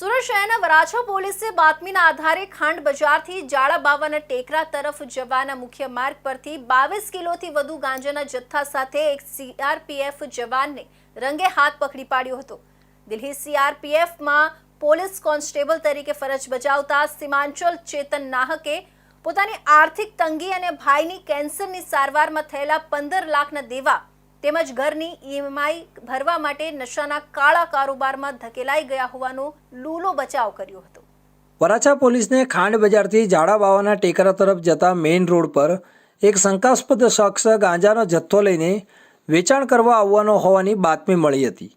સુરત શહેરના વરાછા પોલીસે બાતમીના આધારે ખાંડ બજારથી જાળા બાવાના ટેકરા તરફ જવાના મુખ્ય માર્ગ પરથી બાવીસ કિલોથી વધુ ગાંજાના જથ્થા સાથે એક સીઆરપીએફ જવાનને રંગે હાથ પકડી પાડ્યો હતો. દિલ્હી સીઆરપીએફમાં પોલીસ કોન્સ્ટેબલ તરીકે ફરજ બજાવતા સીમાંચલ ચેતન નાહકે પોતાની આર્થિક તંગી અને ભાઈની કેન્સરની સારવારમાં થયેલા પંદર લાખના દેવા તેમજ ઘરની ઈએમઆઈ ભરવા માટે નશાના કાળા કારોબારમાં ધકેલાઈ ગયા હોવાનો લૂલો બચાવ કર્યો હતો. વરાછા પોલીસને ખાંડ બજારથી ઝાડા બાવાના ટેકરા તરફ જતા મેઇન રોડ પર એક શંકાસ્પદ શખ્સ ગાંજાનો જથ્થો લઈને વેચાણ કરવા આવવાનો હોવાની બાતમી મળી હતી.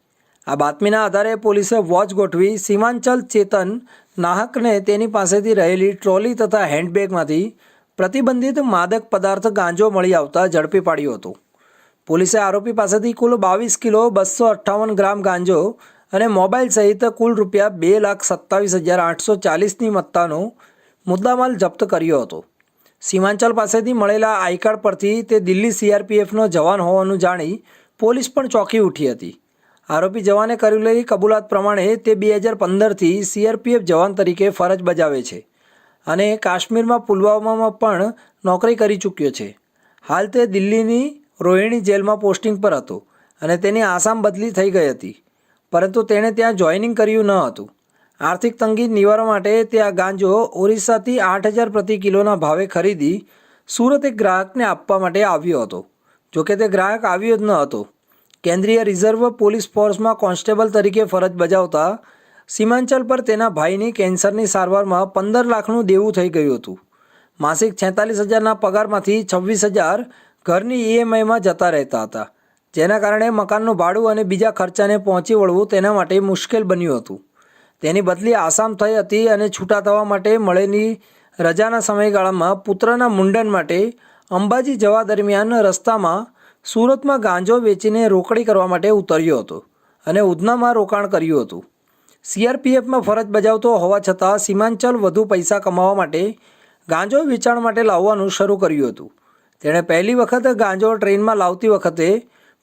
આ બાતમીના આધારે પોલીસે વોચ ગોઠવી સીમાંચલ ચેતન નાહકને તેની પાસેથી રહેલી ટ્રોલી તથા હેન્ડબેગમાંથી પ્રતિબંધિત માદક પદાર્થ ગાંજો મળી આવતા ઝડપી પાડ્યો હતો. પોલીસે આરોપી પાસેથી કુલ બાવીસ કિલો બસો અઠ્ઠાવન ગ્રામ ગાંજો અને મોબાઈલ સહિત કુલ રૂપિયા બે લાખ સત્તાવીસ હજાર આઠસો ચાલીસની મત્તાનો મુદ્દામાલ જપ્ત કર્યો હતો. સીમાંચલ પાસેથી મળેલા આઈ કાર્ડ પરથી તે દિલ્હી સીઆરપીએફનો જવાન હોવાનું જાણી પોલીસ પણ ચોંકી ઉઠી હતી. આરોપી જવાને કરેલી કબૂલાત પ્રમાણે તે બે હજાર પંદરથી સીઆરપીએફ જવાન તરીકે ફરજ બજાવે છે અને કાશ્મીરમાં પુલવામામાં પણ નોકરી કરી ચૂક્યો છે. હાલ તે દિલ્હીની રોહિણી જેલમાં પોસ્ટિંગ પર હતો અને તેની આસામ બદલી થઈ ગઈ હતી. પરંતુ તેણે ત્યાં જોઈનિંગ કર્યું ન હતું. આર્થિક તંગી નિવારવા માટે ત્યાં ગાંજો ઓરિસ્સાથી આઠ હજાર પ્રતિ કિલોના ભાવે ખરીદી સુરત એક ગ્રાહકને આપવા માટે આવ્યો હતો. જોકે તે ગ્રાહક આવ્યો જ ન હતો. કેન્દ્રીય રિઝર્વ પોલીસ ફોર્સમાં કોન્સ્ટેબલ તરીકે ફરજ બજાવતા સીમાંચલ પર તેના ભાઈની કેન્સરની સારવારમાં પંદર લાખનું દેવું થઈ ગયું હતું. માસિક છેતાલીસ હજારના પગારમાંથી છવ્વીસ હજાર ઘરની ઈએમઆઈમાં જતા રહેતા હતા. જેના કારણે મકાનનું ભાડું અને બીજા ખર્ચાને પહોંચી વળવું તેના માટે મુશ્કેલ બન્યું હતું. તેની બદલી આસામ થઈ હતી અને છૂટા થવા માટે મળેલી રજાના સમયગાળામાં પુત્રના મુંડન માટે અંબાજી જવા દરમિયાન રસ્તામાં સુરતમાં ગાંજો વેચીને રોકડી કરવા માટે ઉતર્યો હતો અને ઉધનામાં રોકાણ કર્યું હતું. સીઆરપીએફમાં ફરજ બજાવતો હોવા છતાં સીમાંચલ વધુ પૈસા કમાવા માટે ગાંજો વેચાણ માટે લાવવાનું શરૂ કર્યું હતું. તેણે પહેલી વખત ગાંજો ટ્રેનમાં લાવતી વખતે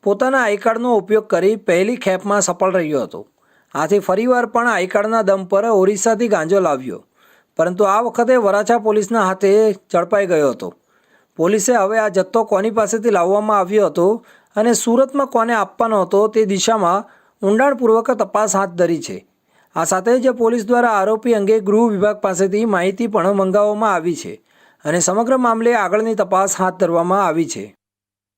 પોતાના આઈ કાર્ડનો ઉપયોગ કરી પહેલી ખેપમાં સફળ રહ્યો હતો. આથી ફરીવાર પણ આઈ કાર્ડના દમ પર ઓરિસ્સાથી ગાંજો લાવ્યો. પરંતુ આ વખતે વરાછા પોલીસના હાથે ઝડપાઈ ગયો હતો. પોલીસે હવે આ જથ્થો કોની પાસેથી લાવવામાં આવ્યો હતો અને સુરતમાં કોને આપવાનો હતો તે દિશામાં ઊંડાણપૂર્વક તપાસ હાથ ધરી છે. આ સાથે જ પોલીસ દ્વારા આરોપી અંગે ગૃહ વિભાગ પાસેથી માહિતી પણ મંગાવવામાં આવી છે. અને સમગ્ર મામલે આગળની તપાસ હાથ ધરવામાં આવી છે.